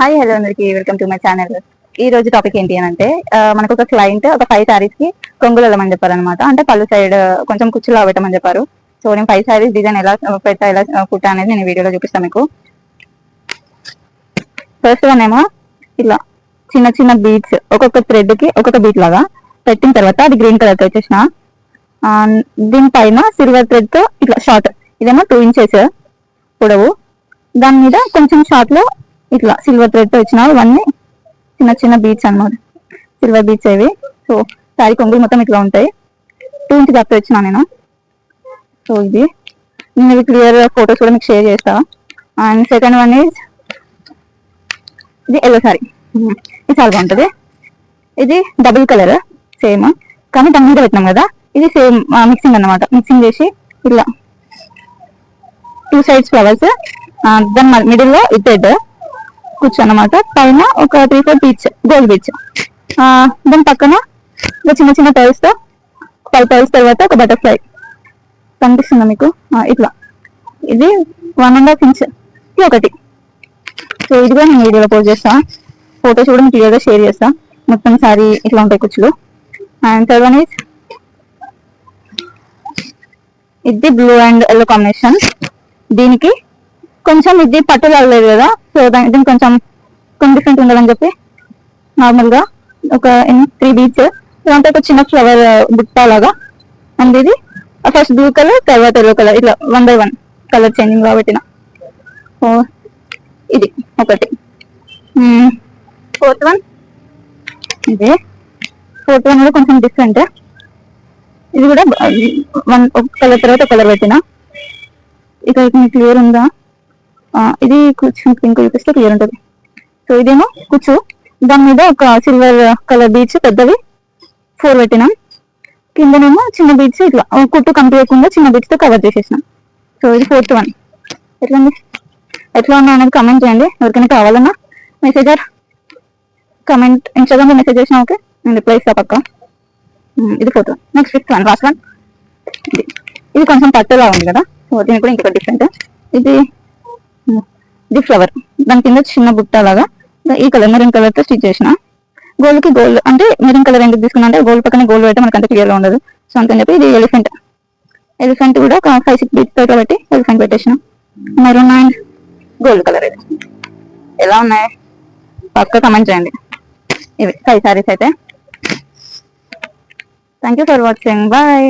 Hi hello అందరికి. Welcome to my channel ఈ రోజు టాపిక్ ఏంటి అని అంటే మనకు ఒక క్లయింట్ ఒక ఫైవ్ శారీస్కి కొంగులు వెళ్ళమని చెప్పారు అనమాట అంటే పళ్ళు సైడ్ కొంచెం కుచ్చులా పెట్టమని చెప్పారు. సో నేను ఫైవ్ శారీస్ డిజైన్ ఎలా పెట్టా ఎలా కుట్టా అనేది నేను వీడియోలో చూపిస్తాను మీకు. ఫస్ట్ వన్ ఏమో ఇలా చిన్న చిన్న బీట్స్ ఒక్కొక్క థ్రెడ్కి ఒక్కొక్క బీట్ లాగా పెట్టిన తర్వాత అది గ్రీన్ కలర్తో వచ్చేసిన. దీనిపైన సిల్వర్ థ్రెడ్తో ఇట్లా షార్ట్ ఇదేమో టూ ఇంచెస్ పొడవు. దాని మీద కొంచెం షార్ట్లో ఇట్లా సిల్వర్ థ్రెడ్తో ఇచ్చిన ఇవన్నీ చిన్న చిన్న బీట్స్ అన్నమాట. సిల్వర్ బీట్స్ అవి సో శారీ కొంగులు మొత్తం ఇట్లా ఉంటాయి. టూ ఇంచ్ గ్యాప్ వచ్చినా నేను. సో ఇది. నేను ఇవి క్లియర్ ఫొటోస్ కూడా మీకు షేర్ చేస్తా. అండ్ సెకండ్ వన్ ఈజ్ ఇది ఎల్లో సారీ hmm. ఇది చాలా బాగుంటుంది. ఇది డబుల్ కలర్ సేమ్ కానీ దాని మీద పెట్టినాం కదా ఇది సేమ్ మిక్సింగ్ అన్నమాట. మిక్సింగ్ చేసి ఇలా టూ సైడ్స్ ఫ్లవర్స్ దాని మిడిల్లో లో కూర్చో అనమాట పైన ఒక three four beads gold beads దాని పక్కన ఒక చిన్న చిన్న టైల్స్తో ఫైవ్ టైల్స్ తర్వాత ఒక బటర్ఫ్లై కనిపిస్తుందా మీకు? ఇట్లా. ఇది వన్ అండ్ హాఫ్ ఇంచ్ ఇది ఒకటి. సో ఇది కూడా నేను వీడియోలో పోస్ట్ చేస్తా. ఫోటోస్ కూడా మీకు గా షేర్ చేస్తా. మొత్తం సారీ ఇట్లా ఉంటాయి కుచ్చులు. అండ్ థర్డ్ వన్ ఇది బ్లూ అండ్ ఎల్లో కాంబినేషన్ దీనికి కొంచెం ఇది పట్టు కదా. సో దాని కొంచెం కొంచెం డిఫరెంట్ ఉండదని చెప్పి నార్మల్గా ఒక త్రీ బీచ్ దాంట్లో ఒక చిన్న ఫ్లవర్ uh, బుట్ట లాగా. అండ్ ఇది ఫస్ట్ బ్లూ కలర్ తర్వాత ఎల్లో కలర్ ఇట్లా వన్ బై వన్ కలర్ చేంజింగ్గా పెట్టిన. ఇది ఒకటి. ఫోర్త్ వన్ ఇది. ఫోర్త్ వన్ కూడా కొంచెం డిఫరెంట్ ఇది కూడా uh, వన్ ఒక కలర్ తర్వాత కలర్ పెట్టిన. ఇక మీకు క్లియర్ ఉందా? ఇది కొంచెం పింక్ చూపిస్తే క్లియర్ ఉంటుంది. సో ఇదేమో కూర్చు. దాని మీద ఒక సిల్వర్ కలర్ బీచ్ పెద్దవి ఫోర్ పెట్టినాం. కిందనేమో చిన్న బీచ్ ఇట్లా కుట్టు కంప్లీట్ చిన్న బీచ్తో కవర్ చేసేసినాం. సో ఇది ఫోర్త్ వన్ ఎట్లా ఎట్లా ఉన్నా అనేది కమెంట్ చేయండి. ఎవరికైనా కావాలన్నా మెసేజర్ కమెంట్ ఇన్స్టాగ్రామ్లో మెసేజ్ చేసినా ఓకే? నేను రిప్లై ఇస్తా పక్క. ఇది photo next fifth one last one ఇది. ఇది కొంచెం పట్టులా ఉంది కదా? సో దీనికి కూడా ఇంకొక డిఫరెంట్ ఇది ఇది ఫ్లవర్ దాని కింద చిన్న బుట్ట లాగా. ఈ కలర్ మెరూన్ కలర్తో స్టిచ్ చేసిన. గోల్డ్కి గోల్డ్ అంటే మెరూన్ కలర్ ఎందుకు తీసుకున్నా అంటే గోల్డ్ పక్కన గోల్డ్ పెడితే మనకు అంత క్లియర్గా ఉండదు. సో అందుకని చెప్పి ఇది ఎలిఫెంట్ ఎలిఫెంట్ కూడా ఒక ఫైవ్ సిక్స్ బీట్స్ పేపర్ పెట్టి ఎలిఫెంట్ పెట్టేసిన. మెరూన్ అండ్ గోల్డ్ కలర్ ఇది. ఎలా ఉన్నాయి? పక్క కమెంట్ చేయండి. ఇవి ఫైవ్ సారీస్ అయితే. Thank you for watching bye